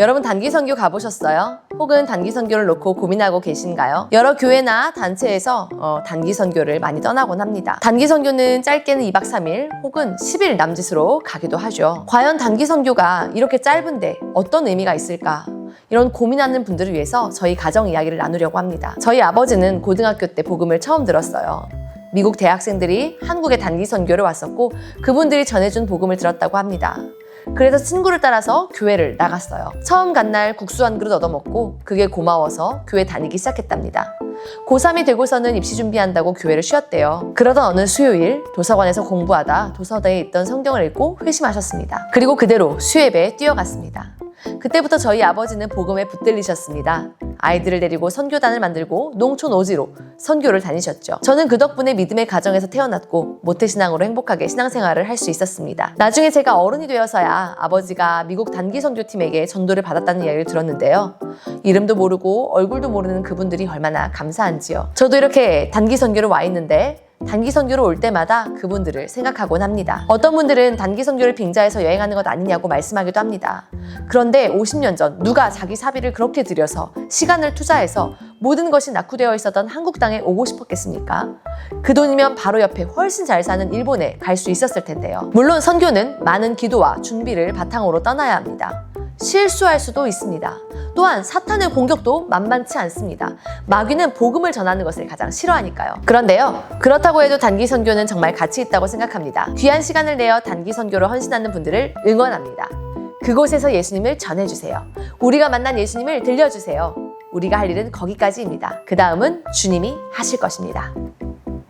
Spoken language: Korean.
여러분 단기 선교 가보셨어요? 혹은 단기 선교를 놓고 고민하고 계신가요? 여러 교회나 단체에서 어, 단기 선교를 많이 떠나곤 합니다. 단기 선교는 짧게는 2박 3일 혹은 10일 남짓으로 가기도 하죠. 과연 단기 선교가 이렇게 짧은데 어떤 의미가 있을까? 이런 고민하는 분들을 위해서 저희 가정 이야기를 나누려고 합니다. 저희 아버지는 고등학교 때 복음을 처음 들었어요. 미국 대학생들이 한국에 단기 선교를 왔었고 그분들이 전해준 복음을 들었다고 합니다. 그래서 친구를 따라서 교회를 나갔어요. 처음 간 날 국수 한 그릇 얻어먹고 그게 고마워서 교회 다니기 시작했답니다. 고3이 되고서는 입시 준비한다고 교회를 쉬었대요. 그러던 어느 수요일 도서관에서 공부하다 도서대에 있던 성경을 읽고 회심하셨습니다. 그리고 그대로 수예배에 뛰어갔습니다. 그때부터 저희 아버지는 복음에 붙들리셨습니다. 아이들을 데리고 선교단을 만들고 농촌 오지로 선교를 다니셨죠. 저는 그 덕분에 믿음의 가정에서 태어났고 모태신앙으로 행복하게 신앙생활을 할 수 있었습니다. 나중에 제가 어른이 되어서야 아버지가 미국 단기 선교팀에게 전도를 받았다는 이야기를 들었는데요. 이름도 모르고 얼굴도 모르는 그분들이 얼마나 감사한지요. 저도 이렇게 단기 선교를 와 있는데 단기 선교를 올 때마다 그분들을 생각하곤 합니다. 어떤 분들은 단기 선교를 빙자해서 여행하는 것 아니냐고 말씀하기도 합니다. 그런데 50년 전 누가 자기 사비를 그렇게 들여서 시간을 투자해서 모든 것이 낙후되어 있었던 한국 땅에 오고 싶었겠습니까? 그 돈이면 바로 옆에 훨씬 잘 사는 일본에 갈 수 있었을 텐데요. 물론 선교는 많은 기도와 준비를 바탕으로 떠나야 합니다. 실수할 수도 있습니다. 또한 사탄의 공격도 만만치 않습니다. 마귀는 복음을 전하는 것을 가장 싫어하니까요. 그런데요, 그렇다고 해도 단기 선교는 정말 가치 있다고 생각합니다. 귀한 시간을 내어 단기 선교로 헌신하는 분들을 응원합니다. 그곳에서 예수님을 전해주세요. 우리가 만난 예수님을 들려주세요. 우리가 할 일은 거기까지입니다. 그 다음은 주님이 하실 것입니다.